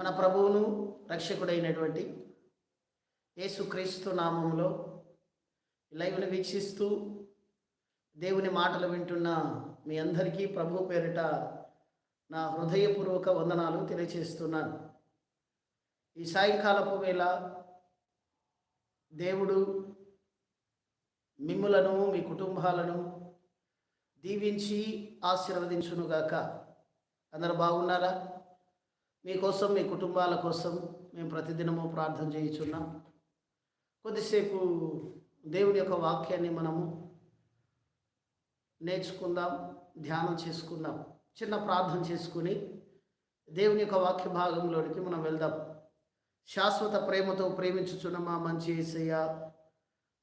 మన ప్రభువును రక్షకుడైనటువంటి యేసుక్రీస్తు నామంలో లైవ్ను వీక్షిస్తూ దేవుని మాటలు వింటున్న మీ అందరికీ ప్రభు పేరిట నా హృదయపూర్వక వందనాలు తెలియచేస్తున్నాను. ఈ సాయంకాలపు వేళ దేవుడు మిమ్ములను మీ కుటుంబాలను దీవించి ఆశీర్వదించునుగాక. అందరు బాగున్నారా? మీకోసం మీ కుటుంబాల కోసం మేము ప్రతిదినము ప్రార్థన చేయుచున్నాం. కొద్దిసేపు దేవుని యొక్క వాక్యాన్ని మనము నేర్చుకుందాం ధ్యానం చేసుకుందాం చిన్న ప్రార్థన చేసుకుని దేవుని యొక్క వాక్య భాగంలోనికి మనం వెళ్దాం. శాశ్వత ప్రేమతో ప్రేమించుచున్న మా మంచి ఏసయ్య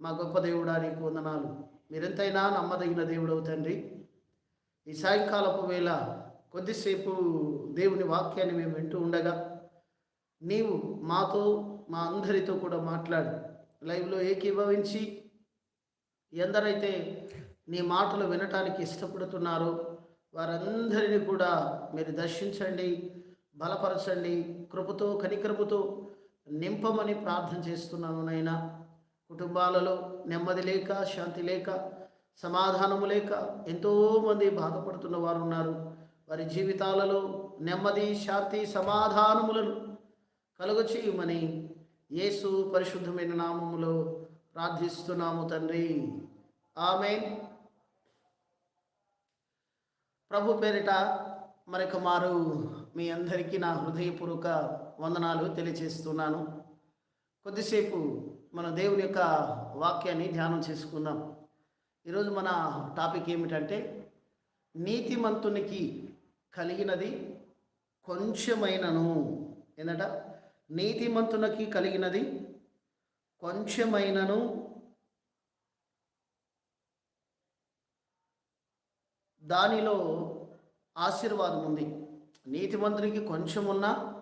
మా గొప్ప దేవుడా నీకు వందనాలు. మీరెంతైనా నమ్మదగిన దేవుడవు తండ్రి. ఈ సాయంకాలపు వేళ కొద్దిసేపు దేవుని వాక్యాన్ని మేము వింటూ ఉండగా నీవు మాతో మా అందరితో కూడా మాట్లాడు. లైవ్లో ఏకీభవించి ఎందరైతే నీ మాటలు వినటానికి ఇష్టపడుతున్నారో వారందరినీ కూడా మీరు దర్శించండి బలపరచండి కృపతో కనికృపతో నింపమని ప్రార్థన చేస్తున్నాను నాయన. కుటుంబాలలో నెమ్మది లేక శాంతి లేక సమాధానము లేక ఎంతోమంది బాధపడుతున్న వారు ఉన్నారు. వారి జీవితాలలో నెమ్మది శాంతి సమాధానములను కలుగు చేయమని యేసు పరిశుద్ధమైన నామములో ప్రార్థిస్తున్నాము తండ్రి. ఆమె ప్రభు పేరిట మరొక మారు మీ అందరికీ నా హృదయపూర్వక వందనాలు తెలియచేస్తున్నాను. కొద్దిసేపు మన దేవుని యొక్క వాక్యాన్ని ధ్యానం చేసుకుందాం. ఈరోజు మన టాపిక్ ఏమిటంటే నీతిమంతునికి కలిగినది కొంచెమైనను. ఏంటంట నీతిమంతునికి కలిగినది కొంచెమైనను. దానిలో ఆశీర్వాదం ఉంది. నీతిమంతునికి కొంచెం ఉన్నా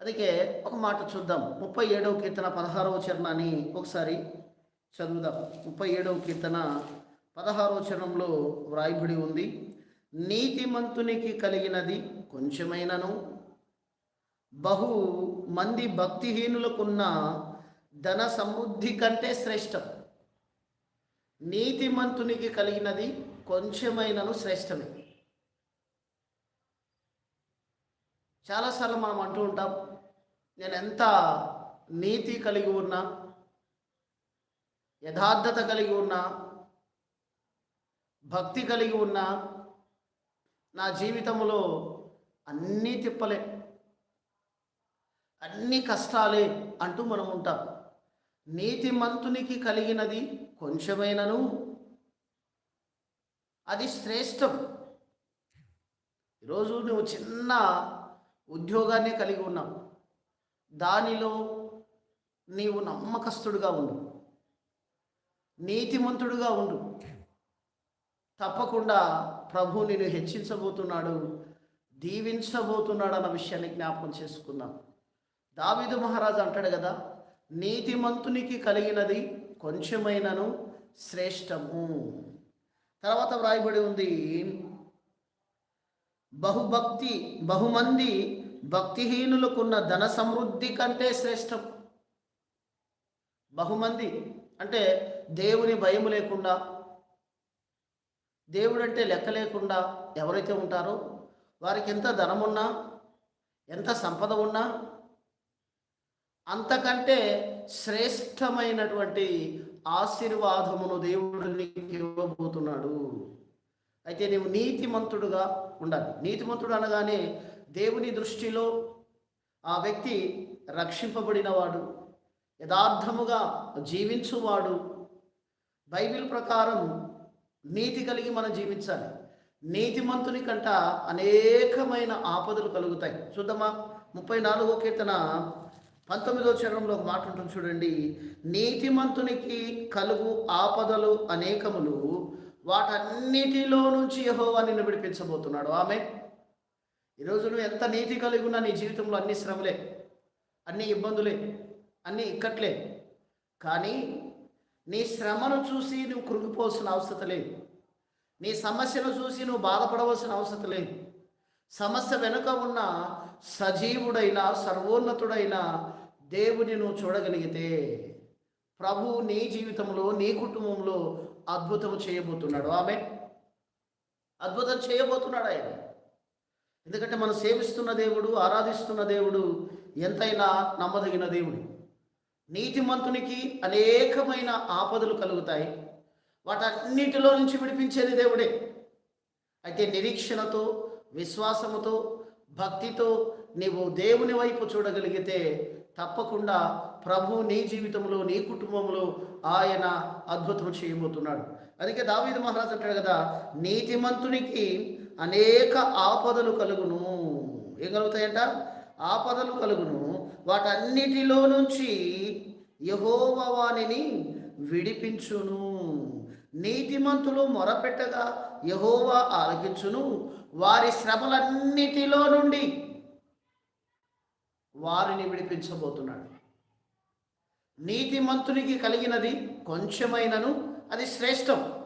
అందుకే ఒక మాట చూద్దాం. ముప్పై ఏడవ కీర్తన పదహారవ చరణాన్ని ఒకసారి చదువుదాం. ముప్పై ఏడవ కీర్తన పదహారవ చరణంలో వ్రాయబడి ఉంది. నీతిమంతునికి కలిగినది కొంచెమైనను. బహు మంది భక్తిహీనులకున్న ధన సమృద్ధి కంటే శ్రేష్టం. నీతిమంతునికి కలిగినది కొంచెమైనను శ్రేష్టమే. చాలాసార్లు మనం అంటూ ఉంటాం నేను ఎంత నీతి కలిగి ఉన్నా యథార్థత కలిగి ఉన్నా భక్తి కలిగి ఉన్నా నా జీవితంలో అన్నీ తిప్పలే అన్ని కష్టాలే అంటూ మనం ఉంటాం. నీతిమంతునికి కలిగినది కొంచెమైనను అది శ్రేష్టం. ఈరోజు నువ్వు చిన్న ఉద్యోగాన్ని కలిగి ఉన్నావు. దానిలో నీవు నమ్మకస్తుడుగా ఉండు. నీతిమంతుడుగా ఉండు. తప్పకుండా ప్రభు నిన్ను హెచ్చించబోతున్నాడు దీవించబోతున్నాడు అన్న విషయాన్ని జ్ఞాపకం చేసుకుందాం. దావిదు మహారాజు అంటాడు కదా నీతిమంతునికి కలిగినది కొంచెమైనను శ్రేష్టము. తర్వాత వ్రాయబడి ఉంది బహుభక్తి బహుమంది భక్తిహీనులకున్న ధన సమృద్ధి కంటే శ్రేష్టం. బహుమంది అంటే దేవుని భయం లేకుండా దేవుడు అంటే లెక్క లేకుండా ఎవరైతే ఉంటారో వారికి ఎంత ధనం ఉన్నా ఎంత సంపద ఉన్నా అంతకంటే శ్రేష్టమైనటువంటి ఆశీర్వాదమును దేవుడు నీకు ఇవ్వబోతున్నాడు. అయితే నీవు నీతిమంతుడుగా ఉండాలి. నీతిమంతుడు అనగానే దేవుని దృష్టిలో ఆ వ్యక్తి రక్షింపబడినవాడు యథార్థముగా జీవించువాడు. బైబిల్ ప్రకారం నీతి కలిగి మనం జీవించాలి. నీతిమంతుని కంట అనేకమైన ఆపదలు కలుగుతాయి. చూద్దామా? ముప్పై నాలుగో కీర్తన పంతొమ్మిదో చరణంలో ఒక మాట ఉంటుంది చూడండి. నీతిమంతునికి కలుగు ఆపదలు అనేకములు వాటన్నిటిలో నుంచి యహోవా నిన్ను విడిపించబోతున్నాడు. ఆమె ఈరోజు నువ్వు ఎంత నీతి కలిగి ఉన్నా నీ జీవితంలో అన్ని శ్రమలే అన్ని ఇబ్బందులే అన్ని ఇక్కట్లే. కానీ నీ శ్రమను చూసి నువ్వు కృంగిపోవాల్సిన అవసరం లేదు. నీ సమస్యను చూసి నువ్వు బాధపడవలసిన అవసరం లేదు. సమస్య వెనుక ఉన్న సజీవుడైన సర్వోన్నతుడైన దేవుని నువ్వు చూడగలిగితే ప్రభు నీ జీవితంలో నీ కుటుంబంలో అద్భుతం చేయబోతున్నాడు. ఆమె అద్భుతం చేయబోతున్నాడు ఆయన. ఎందుకంటే మనం సేవిస్తున్న దేవుడు ఆరాధిస్తున్న దేవుడు ఎంతైనా నమ్మదగిన దేవుడు. నీతిమంతునికి అనేకమైన ఆపదలు కలుగుతాయి. వాటన్నిటిలో నుంచి విడిపించేది దేవుడే. అయితే నిరీక్షణతో విశ్వాసముతో భక్తితో నీవు దేవుని వైపు చూడగలిగితే తప్పకుండా ప్రభు నీ జీవితంలో నీ కుటుంబంలో ఆయన అద్భుతం చేయబోతున్నాడు. అందుకే దావీదు మహారాజు అంటాడు కదా నీతిమంతునికి అనేక ఆపదలు కలుగును. ఏం కలుగుతాయంట? ఆపదలు కలుగును. వాటన్నిటిలో నుంచి యహోవ వాణిని విడిపించును. నీతిమంతులు మొరపెట్టగా యహోవా ఆలకించును. వారి శ్రమలన్నిటిలో నుండి వారిని విడిపించబోతున్నాడు. నీతిమంతునికి కలిగినది కొంచెమైనను అది శ్రేష్టం.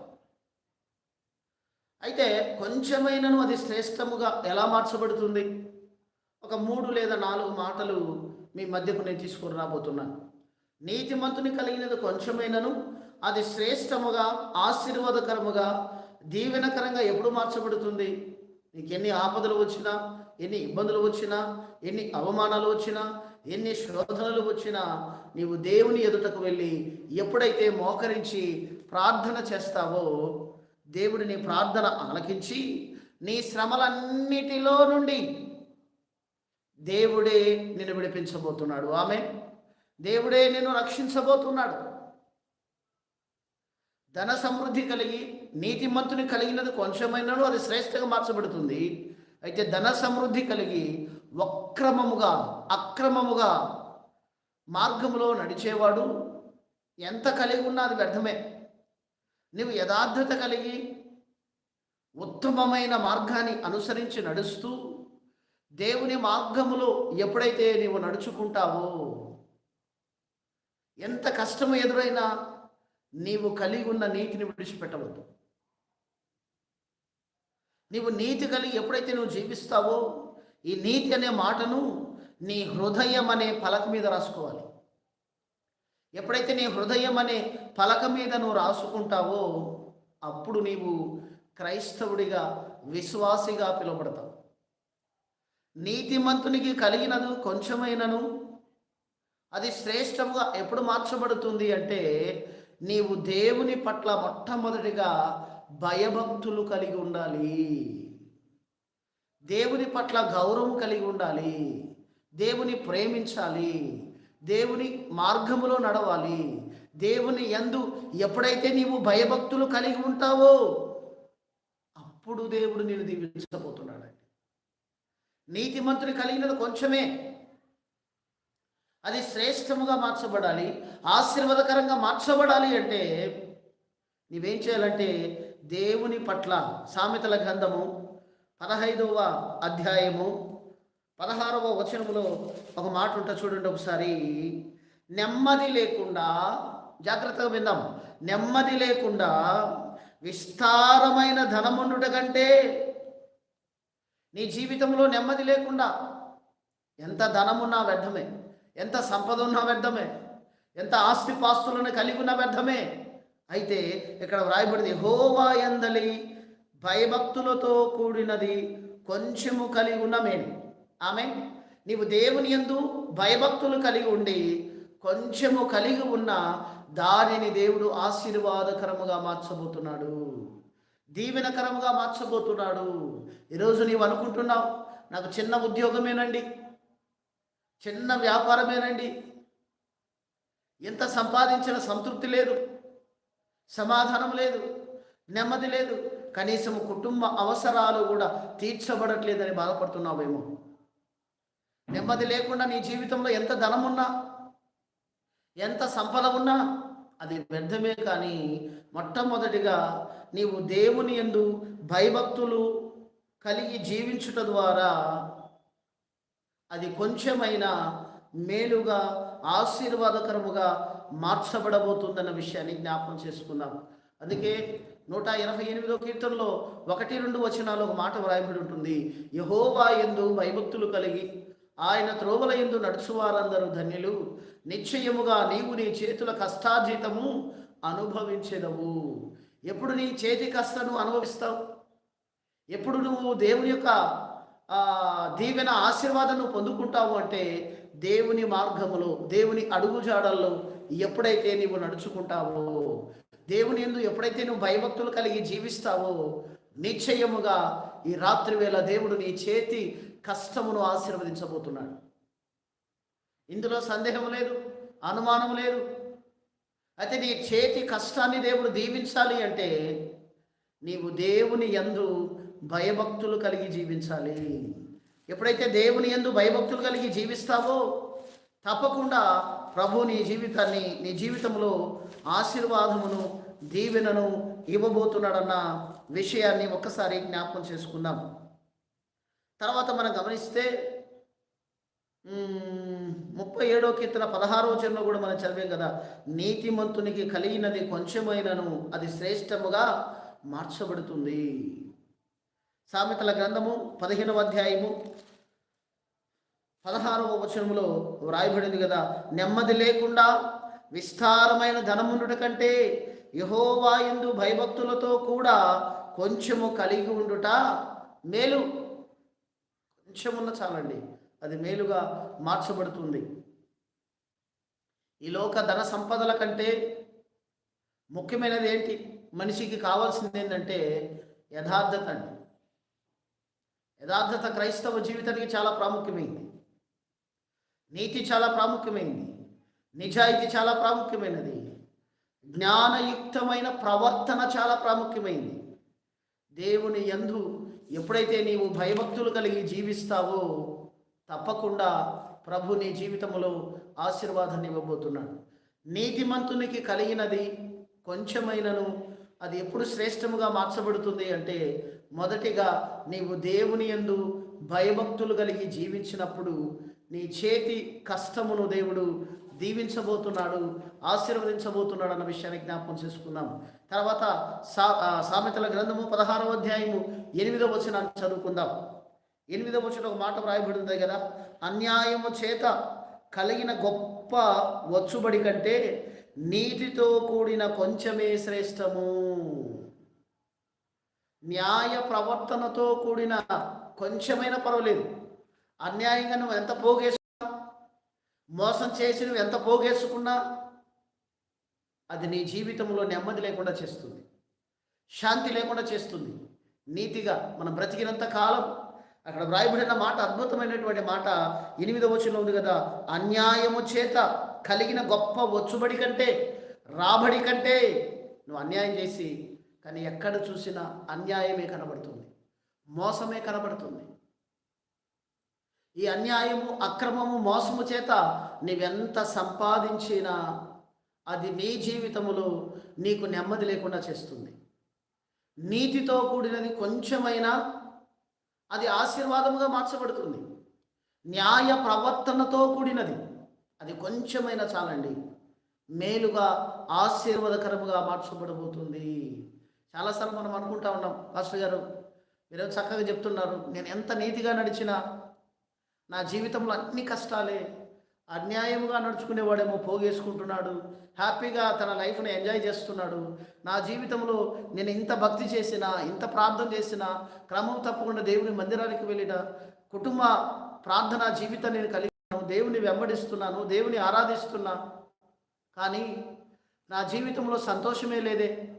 అయితే కొంచెమైనను అది శ్రేష్టముగా ఎలా మార్చబడుతుంది? ఒక మూడు లేదా నాలుగు మాటలు మీ మధ్యకు నేను తీసుకుని రాబోతున్నాను. నీతిమంతుని కలిగినది కొంచెమైనను అది శ్రేష్టముగా ఆశీర్వాదకరముగా దీవెనకరంగా ఎప్పుడు మార్చబడుతుంది? నీకు ఎన్ని ఆపదలు వచ్చినా ఎన్ని ఇబ్బందులు వచ్చినా ఎన్ని అవమానాలు వచ్చినా ఎన్ని శోధనలు వచ్చినా నీవు దేవుని ఎదుటకు వెళ్ళి ఎప్పుడైతే మోకరించి ప్రార్థన చేస్తావో దేవుడు నీ ప్రార్థన ఆలకించి నీ శ్రమలన్నిటిలో నుండి దేవుడే నిన్ను విడిపించబోతున్నాడు. ఆమె దేవుడే నిన్ను రక్షించబోతున్నాడు. ధన సమృద్ధి కలిగి నీతిమంతుని కలిగినది కొంచెమైనను అది శ్రేష్టగా మార్చబడుతుంది. అయితే ధన సమృద్ధి కలిగి వక్రమముగా అక్రమముగా మార్గములో నడిచేవాడు ఎంత కలిగి ఉన్నా అది వ్యర్థమే. నువ్వు యథార్థత కలిగి ఉత్తమమైన మార్గాన్ని అనుసరించి నడుస్తూ దేవుని మార్గములో ఎప్పుడైతే నీవు నడుచుకుంటావో ఎంత కష్టము ఎదురైనా నీవు కలిగి ఉన్న నీతిని విడిచిపెట్టవద్దు. నీవు నీతి కలిగి ఎప్పుడైతే నువ్వు జీవిస్తావో ఈ నీతి అనే మాటను నీ హృదయం అనే పలక మీద రాసుకోవాలి. ఎప్పుడైతే నీ హృదయం అనే పలక మీద నువ్వు రాసుకుంటావో అప్పుడు నీవు క్రైస్తవుడిగా విశ్వాసిగా పిలువబడతావు. నీతిమంతునికి కలిగినదు కొంచెమైనను. అది శ్రేష్టముగా ఎప్పుడు మార్చబడుతుంది అంటే నీవు దేవుని పట్ల మొట్టమొదటిగా భయభక్తులు కలిగి ఉండాలి. దేవుని పట్ల గౌరవం కలిగి ఉండాలి. దేవుని ప్రేమించాలి. దేవుని మార్గములో నడవాలి. దేవుని ఎందు ఎప్పుడైతే నీవు భయభక్తులు కలిగి ఉంటావో అప్పుడు దేవుడు నేను దీవించబోతున్నాడండి నీతిమంతుని కలిగినది కొంచెమే. అది శ్రేష్టముగా మార్చబడాలి ఆశీర్వాదకరంగా మార్చబడాలి అంటే నీవేం చేయాలంటే దేవుని పట్ల సామెతల గ్రంథము పదహైదవ అధ్యాయము పదహారవ వచనములో ఒక మాట ఉంటా చూడండి ఒకసారి. నెమ్మది లేకుండా జాగ్రత్తగా విందాం. నెమ్మది లేకుండా విస్తారమైన ధనముండుట కంటే నీ జీవితంలో నెమ్మది లేకుండా ఎంత ధనమున్నా వ్యర్థమే ఎంత సంపద ఉన్నా వ్యర్థమే ఎంత ఆస్తి పాస్తులను కలిగి ఉన్న వ్యర్థమే. అయితే ఇక్కడ వ్రాయబడింది హోవా ఎందలి భయభక్తులతో కూడినది కొంచెము కలిగి ఉన్న మేలు. ఆమె నీవు దేవుని ఎందు భయభక్తులు కలిగి ఉండి కొంచెము కలిగి ఉన్న దానిని దేవుడు ఆశీర్వాదకరముగా మార్చబోతున్నాడు. దీవెనకరముగా మార్చబోతున్నాడు. ఈరోజు నీవు అనుకుంటున్నావు నాకు చిన్న ఉద్యోగమేనండి చిన్న వ్యాపారమేనండి. ఎంత సంపాదించిన సంతృప్తి లేదు సమాధానం లేదు నెమ్మది లేదు. కనీసం కుటుంబ అవసరాలు కూడా తీర్చబడట్లేదని బాధపడుతున్నావేమో. నెమ్మది లేకుండా నీ జీవితంలో ఎంత ధనం ఉన్నా ఎంత సంపద ఉన్నా అది వ్యర్థమే కానీ మొట్టమొదటిగా నీవు దేవుని ఎందు భయభక్తులు కలిగి జీవించుట ద్వారా అది కొంచెమైనా మేలుగా ఆశీర్వాదకరముగా మార్చబడబోతుందన్న విషయాన్ని జ్ఞాపకం చేసుకుందాం. అందుకే నూట ఎనభై ఎనిమిదో కీర్తనలో ఒకటి రెండు వచనాలు ఒక మాట వ్రాయబడి ఉంటుంది. యహోవా ఎందు భయభక్తులు కలిగి ఆయన త్రోవల ఎందు నడుచువారందరూ ధన్యులు. నిశ్చయముగా నీవు నీ చేతుల కష్టార్జితము అనుభవించెదవు ఎప్పుడు నీ చేతి కష్టను అనుభవిస్తావు? ఎప్పుడు నువ్వు దేవుని యొక్క దీవెన ఆశీర్వాదం నువ్వు పొందుకుంటావు అంటే దేవుని మార్గములో దేవుని అడుగుజాడల్లో ఎప్పుడైతే నీవు నడుచుకుంటావో దేవుని ఎందు ఎప్పుడైతే నువ్వు భయభక్తులు కలిగి జీవిస్తావో నిశ్చయముగా ఈ రాత్రి వేళ దేవుడు నీ చేతి కష్టమును ఆశీర్వదించబోతున్నాడు. ఇందులో సందేహం లేదు అనుమానం లేదు. అయితే నీ చేతి కష్టాన్ని దేవుడు దీవించాలి అంటే నీవు దేవుని ఎందు భయభక్తులు కలిగి జీవించాలి. ఎప్పుడైతే దేవుని ఎందు భయభక్తులు కలిగి జీవిస్తావో తప్పకుండా ప్రభు నీ జీవితాన్ని నీ జీవితంలో ఆశీర్వాదమును దీవెనను ఇవ్వబోతున్నాడన్న విషయాన్ని ఒక్కసారి జ్ఞాపకం చేసుకుందాం. తర్వాత మనం గమనిస్తే ముప్పై ఏడో కీర్తన పదహారో వచనంలో కూడా మనం చదివాం కదా. నీతిమంతునికి కలిగినది కొంచెమైనను అది శ్రేష్టముగా మార్చబడుతుంది. సామెతల గ్రంథము పదిహేనవ అధ్యాయము పదహారవ వచనములో వ్రాయబడింది కదా. నెమ్మది లేకుండా విస్తారమైన ధనముండుట కంటే యహోవా యందు భయభక్తులతో కూడా కొంచెము కలిగి ఉండుట మేలు. కొంచెమున్న చాలండి. అది మేలుగా మార్చబడుతుంది. ఈ లోక ధన సంపదల కంటే ముఖ్యమైనది ఏంటి మనిషికి కావాల్సింది ఏంటంటే యథార్థత అండి. యథార్థత క్రైస్తవ జీవితానికి చాలా ప్రాముఖ్యమైంది. నీతి చాలా ప్రాముఖ్యమైంది. నిజాయితీ చాలా ప్రాముఖ్యమైనది. జ్ఞానయుక్తమైన ప్రవర్తన చాలా ప్రాముఖ్యమైంది. దేవుని యందు ఎప్పుడైతే నీవు భయభక్తులు కలిగి జీవిస్తావో తప్పకుండా ప్రభు నీ జీవితంలో ఆశీర్వాదాన్ని ఇవ్వబోతున్నాడు. నీతిమంతునికి కలిగినది కొంచెమైనను అది ఎప్పుడు శ్రేష్టముగా మార్చబడుతుంది అంటే మొదటిగా నీవు దేవుని యందు భయభక్తులు కలిగి జీవించినప్పుడు నీ చేతి కష్టమును దేవుడు దీవించబోతున్నాడు ఆశీర్వదించబోతున్నాడు అన్న విషయాన్ని జ్ఞాపకం చేసుకున్నాం తర్వాత సా సామెతల గ్రంథము పదహారవ అధ్యాయము ఎనిమిదవ వచనాన్ని చదువుకుందాం. ఎనిమిదవ వచ్చిన ఒక మాట వ్రాయబడింది కదా? అన్యాయము చేత కలిగిన గొప్ప వచ్చుబడి కంటే నీతితో కూడిన కొంచెమే శ్రేష్టము. న్యాయ ప్రవర్తనతో కూడిన కొంచెమైనా పర్వాలేదు. అన్యాయంగా నువ్వు ఎంత పోగేసుకున్నా మోసం చేసి నువ్వు ఎంత పోగేసుకున్నా అది నీ జీవితంలో నెమ్మది లేకుండా చేస్తుంది. శాంతి లేకుండా చేస్తుంది. నీతిగా మనం బ్రతికినంత కాలం అక్కడ వ్రాయబడిన మాట అద్భుతమైనటువంటి మాట ఎనిమిదవ వచనం ఉంది కదా అన్యాయము చేత కలిగిన గొప్ప వచ్చుబడి కంటే రాబడి కంటే నువ్వు అన్యాయం చేసి కానీ ఎక్కడ చూసినా అన్యాయమే కనబడుతుంది మోసమే కనబడుతుంది. ఈ అన్యాయము అక్రమము మోసము చేత నీవెంత సంపాదించినా అది నీ జీవితములో నీకు నెమ్మది లేకుండా చేస్తుంది. నీతితో కూడినది కొంచెమైనా అది ఆశీర్వాదముగా మార్చబడుతుంది. న్యాయ ప్రవర్తనతో కూడినది. అది కొంచెమైనా చాలండి. మేలుగా ఆశీర్వాదకరముగా మార్చబడబోతుంది. చాలాసార్లు మనం అనుకుంటా ఉన్నాం మాస్టర్ గారు మీరు చక్కగా చెప్తున్నారు. నేను ఎంత నీతిగా నడిచినా నా జీవితంలో అన్ని కష్టాలే అన్యాయంగా నడుచుకునేవాడేమో పోగేసుకుంటున్నాడు. హ్యాపీగా తన లైఫ్ని ఎంజాయ్ చేస్తున్నాడు. నా జీవితంలో నేను ఇంత భక్తి చేసినా ఇంత ప్రార్థన చేసినా క్రమం తప్పకుండా దేవుని మందిరానికి వెళ్ళిన కుటుంబ ప్రార్థన జీవితం నేను కలిగినాను దేవుని వెంబడిస్తున్నాను దేవుని ఆరాధిస్తున్నా. కానీ నా జీవితంలో సంతోషమే లేదే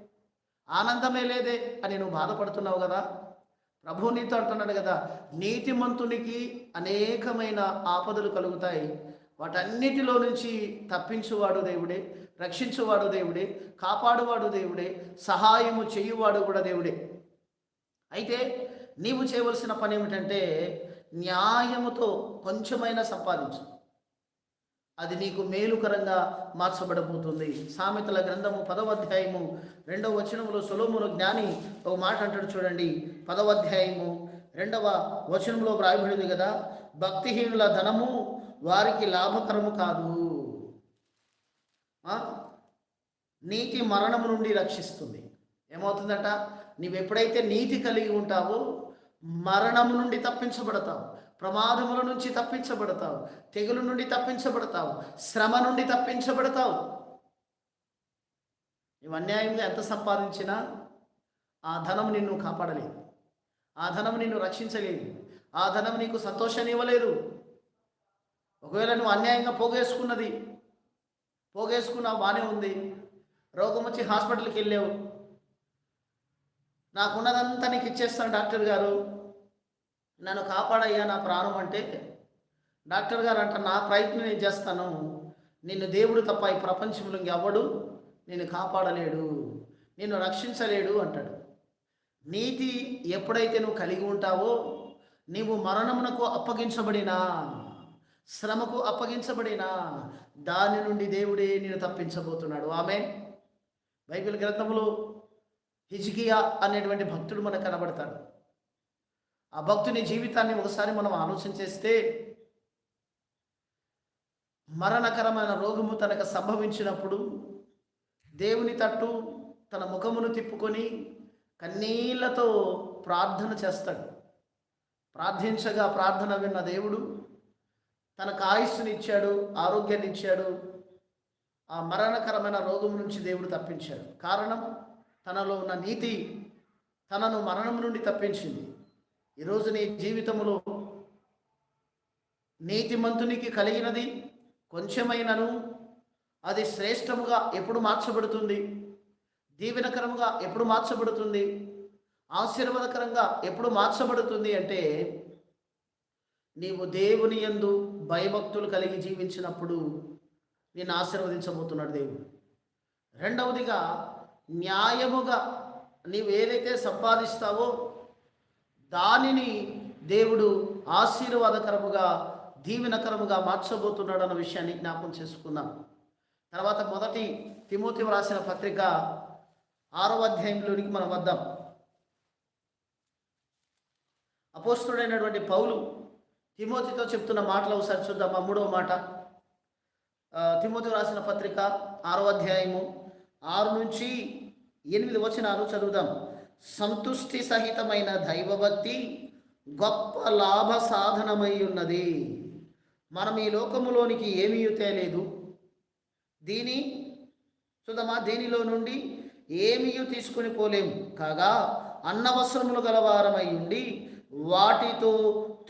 ఆనందమే లేదే అని నువ్వు బాధపడుతున్నావు కదా? ప్రభు నీతో అంటున్నాడు కదా నీతిమంతునికి అనేకమైన ఆపదలు కలుగుతాయి. వాటన్నిటిలో నుంచి తప్పించువాడు దేవుడే రక్షించువాడు దేవుడే కాపాడువాడు దేవుడే సహాయము చేయువాడు కూడా దేవుడే. అయితే నీవు చేయవలసిన పని ఏమిటంటే న్యాయముతో కొంచెమైనా సంపాదించు. అది నీకు మేలుకరంగా మార్చబడబోతుంది. సామెతల గ్రంథము పదవ అధ్యాయము రెండవ వచనములో సొలోమును జ్ఞాని ఒక మాట అంటాడు చూడండి. పదవ అధ్యాయము రెండవ వచనంలో వ్రాయబడింది కదా భక్తిహీనుల ధనము వారికి లాభకరము కాదు. నీతి మరణము నుండి రక్షిస్తుంది. ఏమవుతుందట? నీవు ఎప్పుడైతే నీతి కలిగి ఉంటావో మరణము నుండి తప్పించబడతావు. ప్రమాదముల నుంచి తప్పించబడతావు. తెగులు నుండి తప్పించబడతావు. శ్రమ నుండి తప్పించబడతావు. నువ్వు అన్యాయంగా ఎంత సంపాదించినా ఆ ధనం నిన్ను కాపాడలేదు. ఆ ధనం నిన్ను రక్షించలేదు. ఆ ధనం నీకు సంతోషాన్ని ఇవ్వలేదు. ఒకవేళ నువ్వు అన్యాయంగా పోగేసుకున్నది పోగేసుకున్నావు బాగానే ఉంది. రోగం వచ్చి హాస్పిటల్కి వెళ్ళావు. నాకున్నదంతా నీకు ఇచ్చేస్తాను డాక్టర్ గారు. నన్ను కాపాడయ్యా నా ప్రాణం అంటే డాక్టర్ గారు అంట నా ప్రయత్నం నేను చేస్తాను. నిన్ను దేవుడు తప్ప ఈ ప్రపంచంలో ఎవడు నిన్ను కాపాడలేడు నిన్ను రక్షించలేడు అంటాడు. నీతి ఎప్పుడైతే నువ్వు కలిగి ఉంటావో నీవు మరణమునకు అప్పగించబడినా శ్రమకు అప్పగించబడినా దాని నుండి దేవుడే నేను తప్పించబోతున్నాడు. ఆమె బైబిల్ గ్రంథంలో హిజికియా అనేటువంటి భక్తుడు మనకు కనబడతాడు. ఆ భక్తుని జీవితాన్ని ఒకసారి మనం ఆలోచన చేస్తే మరణకరమైన రోగము తనకు సంభవించినప్పుడు దేవుని తట్టు తన ముఖమును తిప్పుకొని కన్నీళ్ళతో ప్రార్థన చేస్తాడు. ప్రార్థించగా ప్రార్థన విన్న దేవుడు తనకు ఆయుస్సునిచ్చాడు ఆరోగ్యాన్ని ఇచ్చాడు. ఆ మరణకరమైన రోగం నుంచి దేవుడు తప్పించాడు. కారణం తనలో ఉన్న నీతి తనను మరణం నుండి తప్పించింది. ఈరోజు నీ జీవితంలో నీతిమంతునికి కలిగినది కొంచెమైనను అది శ్రేష్టముగా ఎప్పుడు మార్చబడుతుంది? దీవెనకరముగా ఎప్పుడు మార్చబడుతుంది? ఆశీర్వాదకరంగా ఎప్పుడు మార్చబడుతుంది అంటే నీవు దేవుని యందు భయభక్తులు కలిగి జీవించినప్పుడు నేను ఆశీర్వదించబోతున్నాడు దేవుడు. రెండవదిగా న్యాయముగా నీవు ఏదైతే సంపాదిస్తావో దానిని దేవుడు ఆశీర్వాదకరముగా దీవెనకరముగా మార్చబోతున్నాడు అన్న విషయాన్ని జ్ఞాపకం చేసుకుందాం. తర్వాత మొదటి తిమోతి రాసిన పత్రిక ఆరవ అధ్యాయంలోనికి మనం వద్దాం. అపోస్తుడైనటువంటి పౌలు తిమోతితో చెప్తున్న మాటలు ఒకసారి చూద్దాం ఆ మూడవ మాట తిమోతి రాసిన పత్రిక ఆరో అధ్యాయము ఆరు నుంచి ఎనిమిది వచనాలు చదువుదాం. సంతుష్టి సహితమైన దైవభక్తి గొప్ప లాభ సాధనమై ఉన్నది. మనం ఈ లోకములోనికి ఏమీ తేలేదు. దీని చూద్దామా? దీనిలో నుండి ఏమీ తీసుకొని పోలేము కాగా అన్నవసరములు గలవారమై ఉండి వాటితో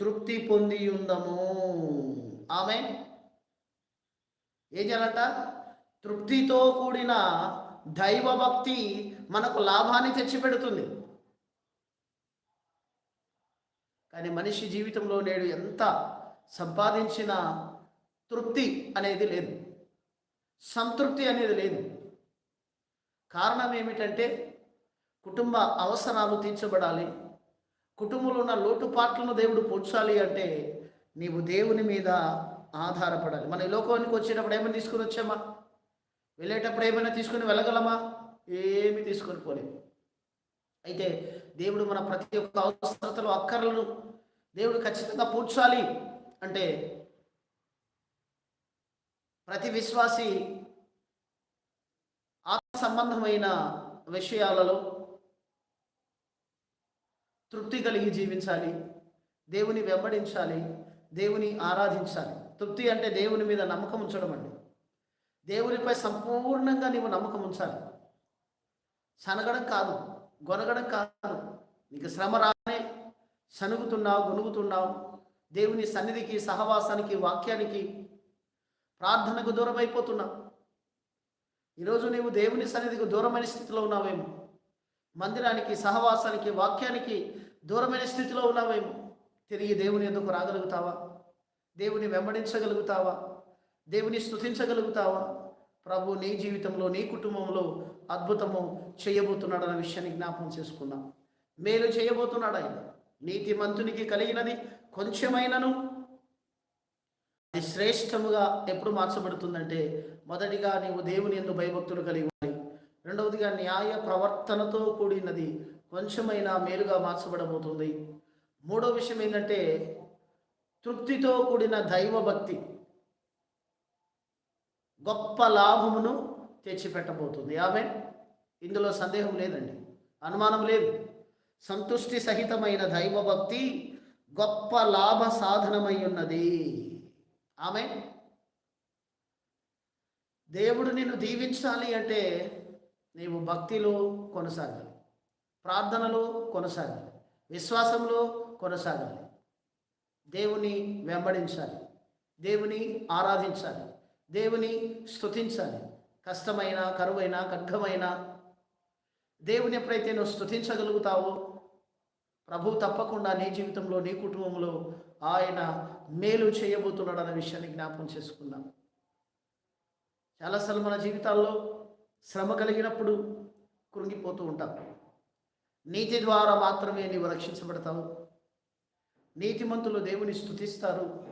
తృప్తి పొంది ఉందము. ఆమె ఏం చేయాలంట తృప్తితో కూడిన దైవ భక్తి మనకు లాభాన్ని తెచ్చిపెడుతుంది. కానీ మనిషి జీవితంలో నేడు ఎంత సంపాదించిన తృప్తి అనేది లేదు. సంతృప్తి అనేది లేదు. కారణం ఏమిటంటే కుటుంబ అవసరాలు తీర్చబడాలి. కుటుంబంలో ఉన్న లోటుపాట్లను దేవుడు పూడ్చాలి అంటే నీవు దేవుని మీద ఆధారపడాలి. మన ఈ లోకానికి వచ్చేటప్పుడు ఏమైనా తీసుకుని వచ్చామా? వెళ్ళేటప్పుడు ఏమైనా తీసుకుని వెళ్ళగలమా? ఏమి తీసుకొని పోలేము. అయితే దేవుడు మన ప్రతి ఒక్క అవసరతలు అక్కర్లను దేవుడు ఖచ్చితంగా పూడ్చాలి అంటే ప్రతి విశ్వాసి ఆత్మ సంబంధమైన విషయాలలో తృప్తి కలిగి జీవించాలి. దేవుని వెంబడించాలి. దేవుని ఆరాధించాలి. తృప్తి అంటే దేవుని మీద నమ్మకం ఉంచడం అండి. దేవునిపై సంపూర్ణంగా నీవు నమ్మకం ఉంచాలి. సనగడం కాదు గొనగడం కాదు. నీకు శ్రమ రానే సనుగుతున్నావు గొనుగుతున్నావు. దేవుని సన్నిధికి సహవాసానికి వాక్యానికి ప్రార్థనకు దూరం అయిపోతున్నావు ఈరోజు నీవు దేవుని సన్నిధికి దూరమైన స్థితిలో ఉన్నావేమో. మందిరానికి సహవాసానికి వాక్యానికి దూరమైన స్థితిలో ఉన్నావేమో తిరిగి దేవుని ఎందుకు రాగలుగుతావా? దేవుని వెంబడించగలుగుతావా? దేవుని స్థుతించగలుగుతావా ప్రభు నీ జీవితంలో నీ కుటుంబంలో అద్భుతము చేయబోతున్నాడు అన్న విషయాన్ని జ్ఞాపకం చేసుకుందాం. మేలు చేయబోతున్నాడు ఆయన. నీతిమంతునికి కలిగినది కొంచెమైనను. అది శ్రేష్టముగా ఎప్పుడు మార్చబడుతుందంటే మొదటిగా నీవు దేవుని ఎందు భయభక్తులు కలిగి ఉండాలి. రెండవదిగా న్యాయ ప్రవర్తనతో కూడినది కొంచెమైనా మేలుగా మార్చబడబోతుంది. మూడో విషయం ఏంటంటే తృప్తితో కూడిన దైవభక్తి గొప్ప లాభమును తెచ్చిపెట్టబోతుంది. ఆమె ఇందులో సందేహం లేదండి. అనుమానం లేదు. సంతుష్టి సహితమైన దైవభక్తి గొప్ప లాభ సాధనమై ఉన్నది. ఆమె దేవుడు నిన్ను దీవించాలి అంటే నీవు భక్తిలో కొనసాగాలి. ప్రార్థనలో కొనసాగాలి. విశ్వాసంలో కొనసాగాలి. దేవుని వెంబడించాలి. దేవుని ఆరాధించాలి. దేవుని స్థుతించాలి కష్టమైన కరువైన ఖడ్గమైన. దేవుని ఎప్పుడైతే నువ్వు స్తుతించగలుగుతావో ప్రభు తప్పకుండా నీ జీవితంలో నీ కుటుంబంలో ఆయన మేలు చేయబోతున్నాడు అన్న విషయాన్ని జ్ఞాపకం చేసుకుందాం. చాలాసార్లు మన జీవితాల్లో శ్రమ కలిగినప్పుడు కృంగిపోతూ ఉంటాం. నీతి ద్వారా మాత్రమే నీవు రక్షించబడతావు. నీతిమంతులు దేవుని స్తుతిస్తారు.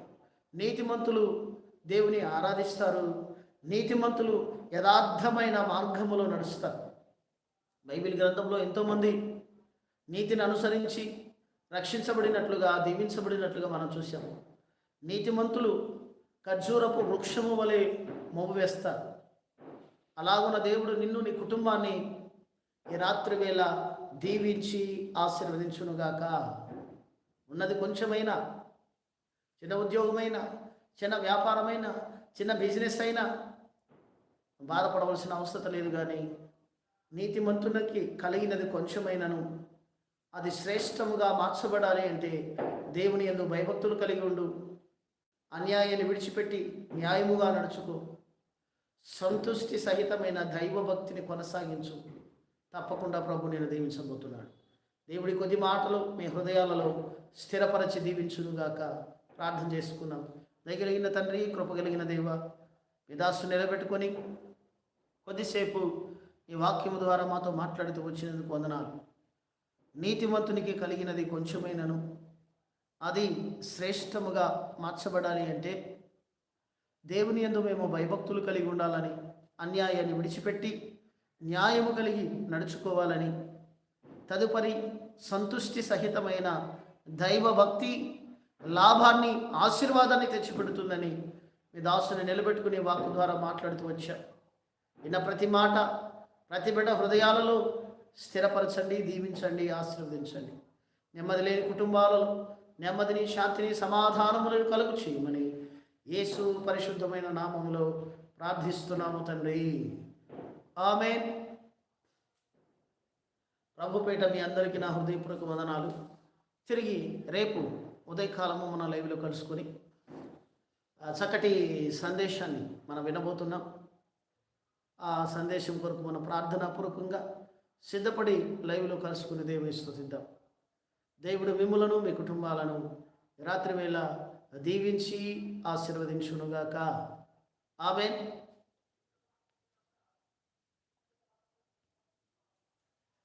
నీతిమంతులు దేవుని ఆరాధిస్తారు. నీతిమంతులు యథార్థమైన మార్గములో నడుస్తారు. బైబిల్ గ్రంథంలో ఎంతోమంది నీతిని అనుసరించి రక్షించబడినట్లుగా దీవించబడినట్లుగా మనం చూసాము నీతిమంతులు ఖర్జూరపు వృక్షము వలె మొవ్వేస్తారు వేస్తారు. అలాగున్న దేవుడు నిన్ను నీ కుటుంబాన్ని ఈ రాత్రి వేళ దీవించి ఆశీర్వదించునుగాక. ఉన్నది కొంచెమైనా చిన్న ఉద్యోగమైన చిన్న వ్యాపారమైన చిన్న బిజినెస్ అయినా బాధపడవలసిన అవసరం లేదు కానీ నీతిమంతునికి కలిగినది కొంచెమైనను అది శ్రేష్టముగా మార్చబడాలి అంటే దేవుని ఎందు భయభక్తులు కలిగి ఉండు. అన్యాయాన్ని విడిచిపెట్టి న్యాయముగా నడుచుకో. సంతుష్టి సహితమైన దైవభక్తిని కొనసాగించు. తప్పకుండా ప్రభు నేను దీవించబోతున్నాడు. దేవుడి కొద్ది మాటలు మీ హృదయాలలో స్థిరపరచి దీవించునుగాక ప్రార్థన చేసుకున్నాం. దయగలిగిన తండ్రి కృపగలిగిన దేవ విదాసు నిలబెట్టుకొని కొద్దిసేపు ఈ వాక్యము ద్వారా మాతో మాట్లాడుతూ వచ్చినందుకు వందనాలు. నీతిమంతునికి కలిగినది కొంచెమైనను అది శ్రేష్టముగా మార్చబడాలి అంటే దేవుని యందు మేము భయభక్తులు కలిగి ఉండాలని అన్యాయాన్ని విడిచిపెట్టి న్యాయము కలిగి నడుచుకోవాలని తదుపరి సంతుష్టి సహితమైన దైవభక్తి లాభాన్ని ఆశీర్వాదాన్ని తెచ్చిపెడుతుందని మీ దాసుని నిలబెట్టుకునే వాక్కు ద్వారా మాట్లాడుతూ వచ్చా. విన్న ప్రతి మాట ప్రతి బిడ్డ హృదయాలలో స్థిరపరచండి దీవించండి ఆశీర్వదించండి. నెమ్మది లేని కుటుంబాలలో నెమ్మదిని శాంతిని సమాధానములను కలుగు చేయమని యేసు పరిశుద్ధమైన నామంలో ప్రార్థిస్తున్నాము తండ్రి. ఆమె ప్రభుపేట మీ అందరికీ నా హృదయపూర్వక వందనాలు. తిరిగి రేపు ఉదయకాలము మన లైవ్లో కలుసుకొని చక్కటి సందేశాన్ని మనం వినబోతున్నాం. ఆ సందేశం కొరకు మన ప్రార్థనాపూర్వకంగా సిద్ధపడి లైవ్లో కలుసుకుని దేవుని స్థుతిద్దాం దేవుడు మిమ్ములను మీ కుటుంబాలను రాత్రి వేళ దీవించి ఆశీర్వదించునుగాక. ఆమెన్.